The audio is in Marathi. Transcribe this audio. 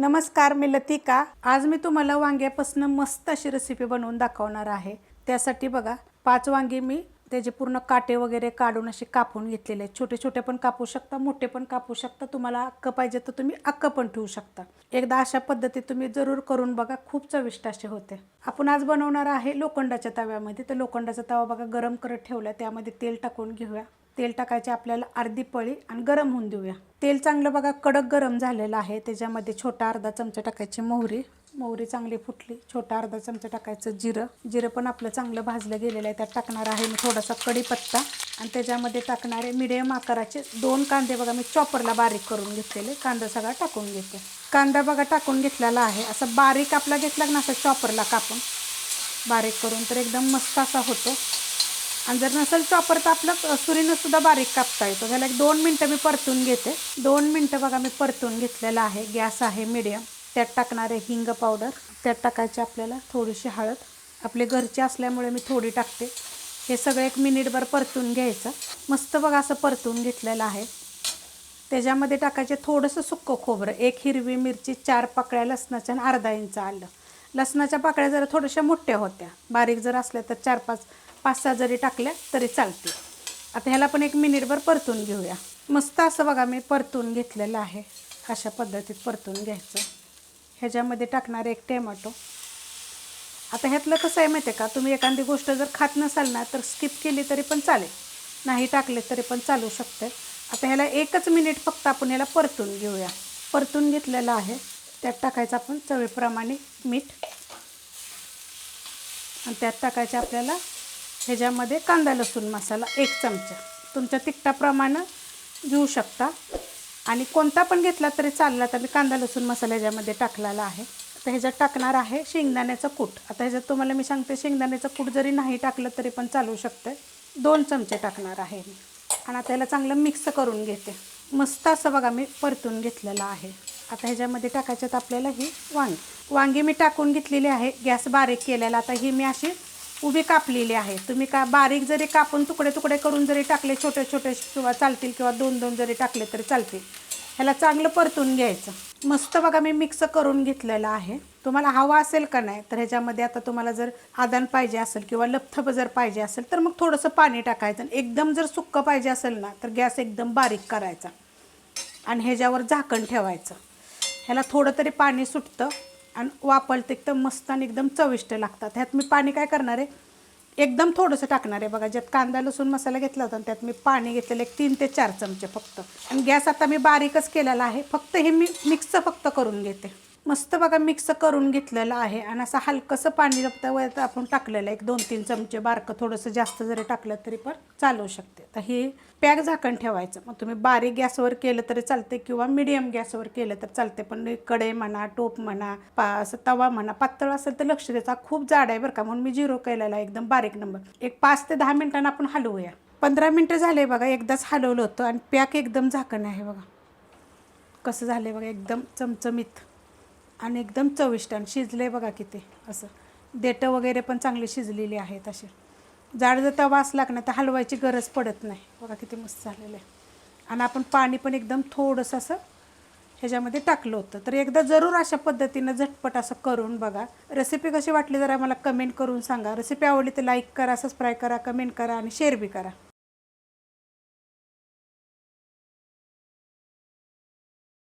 नमस्कार मी लतिका. आज मी तुम्हाला वांग्यापासून मस्त अशी रेसिपी बनवून दाखवणार आहे. त्यासाठी बघा पाच वांगी मी त्याचे पूर्ण काटे वगैरे काढून असे कापून घेतलेले आहेत. छोटे छोटे पण कापू शकता मोठे पण कापू शकता. तुम्हाला अक्क पाहिजे तर तुम्ही अक्क पण ठेवू शकता. एकदा अशा पद्धतीत तुम्ही जरूर करून बघा खूप चविष्ट असे होते. आपण आज बनवणार आहे लोखंडाच्या तव्यामध्ये. तर लोखंडाचा तवा बघा गरम करत ठेवला. त्यामध्ये तेल टाकून घेऊया. तेल टाकायचे आपल्याला अर्धी पळी आणि गरम होऊन देऊया. तेल चांगलं बघा कडक गरम झालेलं आहे. त्याच्यामध्ये छोटा अर्धा चमचा टाकायची मोहरी. मोहरी चांगली फुटली. छोटा अर्धा चमचा टाकायचं जिरं. जिरं पण आपलं चांगलं भाजलं गेलेलं आहे. त्यात टाकणार आहे मी थोडासा कढीपत्ता आणि त्याच्यामध्ये टाकणारे मिडियम आकाराचे दोन कांदे बघा मी चॉपरला बारीक करून घेतलेले. कांदा सगळा टाकून घेते. कांदा बघा टाकून घेतलेला आहे. असं बारीक आपला घेतला ना असं चॉपरला कापून. बारीक करून तर एकदम मस्त असा होतो. आणि जर नसेल चॉपर तर आपलं सुरीनंसुद्धा बारीक कापता येतो. त्याला एक दोन मिनटं मी परतून घेते. दोन मिनटं बघा मी परतून घेतलेलं आहे. गॅस आहे मिडियम त्यात टाकणारे हिंग पावडर त्यात टाकायची आपल्याला थोडीशी हळद. आपले घरचे असल्यामुळे मी थोडी टाकते. हे सगळं एक मिनिटभर परतून घ्यायचं. मस्त बघा असं परतून घेतलेलं आहे. त्याच्यामध्ये टाकायचे थोडंसं सुक्कं खोबरं. एक हिरवी मिरची चार पाकळ्या लसणाच्या आणि अर्धा इंच आलं. लसणाच्या पाकळ्या जरा थोड्याशा मोठ्या होत्या. बारीक जर असल्या तर चार पाच पाच सहा जरी टाकल्या तरी चालते आता ह्याला पण एक मिनिटभर परतून घेऊया. मस्त असं बघा मी परतून घेतलेलं आहे. अशा पद्धतीत परतून घ्यायचं. ह्याच्यामध्ये टाकणार एक टॅमॅटो. आता ह्यातलं कसं आहे माहिती आहे का? तुम्ही एखादी गोष्ट जर खात नसाल ना तर स्किप केली तरी पण चालेल. नाही टाकले तरी पण चालू शकते आता ह्याला एकच मिनिट फक्त आपण ह्याला परतून घेऊया. परतून घेतलेलं आहे. त्यात टाकायचं आपण चवीप्रमाणे मीठ. आणि त्यात टाकायचं आपल्याला ह्याच्यामध्ये कांदा लसूण मसाला एक चमचा. तुमच्या तिखटाप्रमाणे घेऊ शकता. आणि कोणता पण घेतला तरी चालला तर मी कांदा लसूण मसाला ह्याच्यामध्ये टाकलेला आहे. आता ह्याच्यात टाकणार आहे शेंगदाण्याचं कूट. आता ह्याच्यात तुम्हाला मी सांगते शेंगदाण्याचं कूट जरी नाही टाकलं तरी पण चालू शकतं दोन चमचे टाकणार आहे मी. आणि आता ह्याला चांगलं मिक्स करून घेते. मस्त असं बघा मी परतून घेतलेलं आहे. आता ह्याच्यामध्ये टाकायच्यात आपल्याला ही वांगी. वांगी मी टाकून घेतलेली आहे. गॅस बारीक केलेला. आता ही मी अशी उभी कापलेली आहे. तुम्ही का बारीक जरी कापून तुकडे तुकडे करून जरी टाकले छोटे छोटे किंवा चालतील किंवा दोन दोन जरी टाकले तरी चालतील. ह्याला चांगलं परतून घ्यायचं. मस्त बघा मी मिक्स करून घेतलेलं आहे. तुम्हाला हवा असेल का नाही तर ह्याच्यामध्ये आता तुम्हाला जर आदान पाहिजे असेल किंवा लपथप जर पाहिजे असेल तर मग थोडंसं पाणी टाकायचं. आणि एकदम जर सुक्कं पाहिजे असेल ना तर गॅस एकदम बारीक करायचा. आणि ह्याच्यावर झाकण ठेवायचं. ह्याला थोडं तरी पाणी सुटतं. आणि वापरते एकदम मस्त आणि एकदम चविष्ट लागतात. ह्यात मी पाणी काय करणार आहे? एकदम थोडंसं टाकणार आहे. बघा ज्यात कांदा लसूण मसाला घेतला होता त्यात मी पाणी घेतलेलं एक तीन ते चार चमचे फक्त. आणि गॅस आता मी बारीकच केलेला आहे. फक्त हे मी मिक्स फक्त करून घेते. मस्त बघा मिक्स करून घेतलेलं आहे. आणि असं हलकंसं पाणी वर आपण टाकलेलं आहे. एक दोन तीन चमचे बारकं थोडंसं जास्त जरी टाकलं तरी पण चालवू शकते. तर हे पॅक झाकण ठेवायचं. मग तुम्ही बारीक गॅसवर केलं तरी चालते किंवा मिडियम गॅसवर केलं तर चालते. पण कडे म्हणा टोप म्हणा पा असं तवा म्हणा पातळ असेल तर लक्ष द्यायचा खूप जाड आहे बरं का. म्हणून मी झिरो केलेला आहे. एकदम बारीक नंबर. एक पाच ते दहा मिनिटांना आपण हलवूया. पंधरा मिनटं झाले बघा. एकदाच हलवलं होतं आणि पॅक एकदम झाकण आहे बघा. कसं झालं बघा. एकदम चमचमीत. आणि एकदम चविष्ट आणि शिजले बघा किती असं. देठं वगैरे पण चांगली शिजलेली आहेत असे जाड जर तवा असला की नाही तर हलवायची गरज पडत नाही. बघा किती मस्त झालेलं आहे. आणि आपण पाणी पण एकदम थोडंसं असं ह्याच्यामध्ये टाकलं होतं. तर एकदा जरूर अशा पद्धतीनं झटपट असं करून बघा. रेसिपी कशी वाटली जरा मला कमेंट करून सांगा. रेसिपी आवडली तर लाईक करा सबस्क्राईब करा कमेंट करा आणि शेअर बी करा.